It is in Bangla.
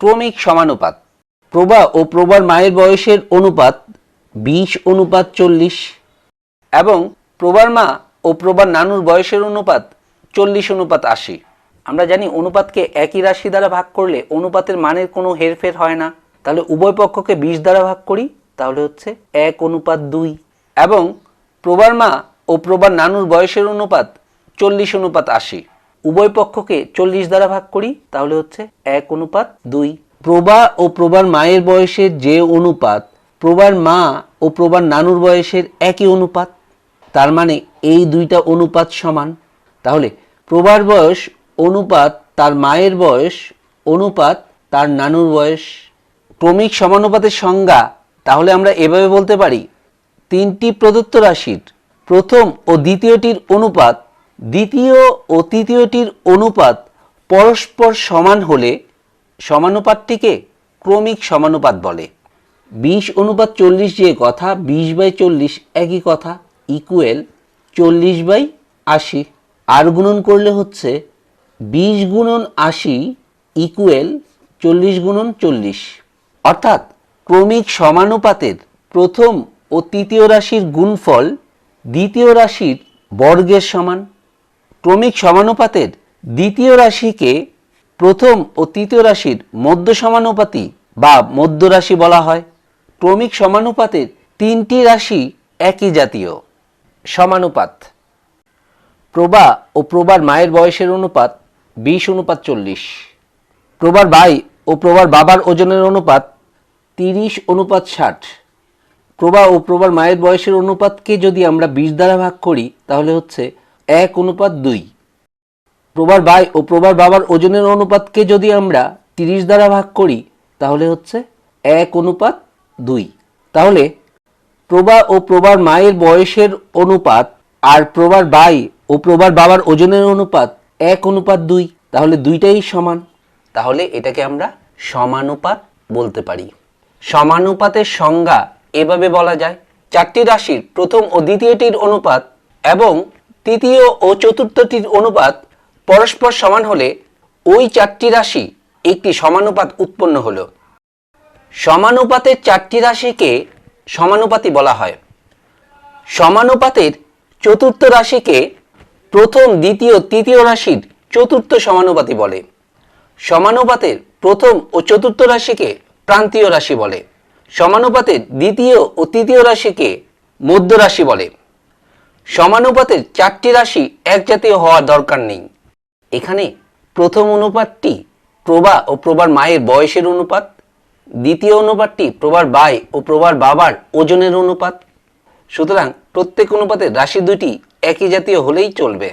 ক্রমিক সমানুপাত। প্রভা ও প্রভার মায়ের বয়সের অনুপাত বিশ, অনুপাত চল্লিশ এবং প্রভার মা ও প্রভার নানুর বয়সের অনুপাত চল্লিশ, অনুপাত আশি। আমরা জানি অনুপাতকে একই রাশি দ্বারা ভাগ করলে অনুপাতের মানের কোনো হেরফের হয় না। তাহলে উভয় পক্ষকে বিশ দ্বারা ভাগ করি, তাহলে হচ্ছে এক, অনুপাত দুই এবং প্রবার মা ও প্রবার নানুর বয়সের অনুপাত চল্লিশ, অনুপাত আশি। উভয় পক্ষকে চল্লিশ দ্বারা ভাগ করি, তাহলে হচ্ছে এক অনুপাত দুই। প্রভা ও প্রভার মায়ের বয়সের যে অনুপাত প্রভার মা ও প্রভার নানুর বয়সের একই অনুপাত, তার মানে এই দুইটা অনুপাত সমান। তাহলে প্রভার বয়স অনুপাত তার মায়ের বয়স, অনুপাত তার নানুর বয়স। ক্রমিক সমানুপাতের সংজ্ঞা, তাহলে আমরা এভাবে বলতে পারি, তিনটি প্রদত্ত রাশির প্রথম ও দ্বিতীয়টির অনুপাত দ্বিতীয় ও তৃতীয়টির অনুপাত পরস্পর সমান হলে সমানুপাতটিকে ক্রমিক সমানুপাত বলে। বিশ অনুপাত চল্লিশ যে কথা, বিশ বাই চল্লিশ একই কথা ইকুয়েল চল্লিশ বাই আশি। আর গুণন করলে হচ্ছে বিশ গুণন আশি ইকুয়েল চল্লিশ গুণন চল্লিশ। অর্থাৎ ক্রমিক সমানুপাতের প্রথম ও তৃতীয় রাশির গুণফল দ্বিতীয় রাশির বর্গের সমান। ক্রমিক সমানুপাতের দ্বিতীয় রাশিকে প্রথম ও তৃতীয় রাশির মধ্য সমানুপাতি বা মধ্য রাশি বলা হয়। ক্রমিক সমানুপাতের তিনটি রাশি একই জাতীয়। সমানুপাত। প্রবা ও প্রবার মায়ের বয়সের অনুপাত বিশ, অনুপাত চল্লিশ। প্রবার ভাই ও প্রবার বাবার ওজনের অনুপাত তিরিশ, অনুপাত ষাট। প্রবা ও প্রবার মায়ের বয়সের অনুপাতকে যদি আমরা বিশ দ্বারা ভাগ করি, তাহলে হচ্ছে এক অনুপাত দুই। প্রবার ভাই ও প্রবার বাবার ওজনের অনুপাতকে যদি আমরা তিরিশ দ্বারা ভাগ করি, তাহলে হচ্ছে এক অনুপাত দুই। তাহলে প্রভা ও প্রবার মায়ের বয়সের অনুপাত আর প্রবার ভাই ও প্রবার বাবার ওজনের অনুপাত এক অনুপাত দুই, তাহলে দুইটাই সমান। তাহলে এটাকে আমরা সমানুপাত বলতে পারি। সমানুপাতের সংজ্ঞা এভাবে বলা যায়। চারটি রাশির প্রথম ও দ্বিতীয়টির অনুপাত এবং তৃতীয় ও চতুর্থটির অনুপাত পরস্পর সমান হলে ওই চারটি রাশি একটি সমানুপাত উৎপন্ন হলো। সমানুপাতের চারটি রাশিকে সমানুপাতি বলা হয়। সমানুপাতের চতুর্থ রাশিকে প্রথম, দ্বিতীয়, তৃতীয় রাশির চতুর্থ সমানুপাতি বলে। সমানুপাতের প্রথম ও চতুর্থ রাশিকে প্রান্তীয় রাশি বলে। সমানুপাতের দ্বিতীয় ও তৃতীয় রাশিকে মধ্য রাশি বলে। সমানুপাতের চারটি রাশি একজাতীয় হওয়ার দরকার নেই। এখানে প্রথম অনুপাতটি প্রবা ও প্রবার মায়ের বয়সের অনুপাত, দ্বিতীয় অনুপাতটি প্রবার বাই ও প্রবার বাবার ওজনের অনুপাত। সুতরাং প্রত্যেক অনুপাতের রাশি দুটি একই জাতীয় হলেই চলবে।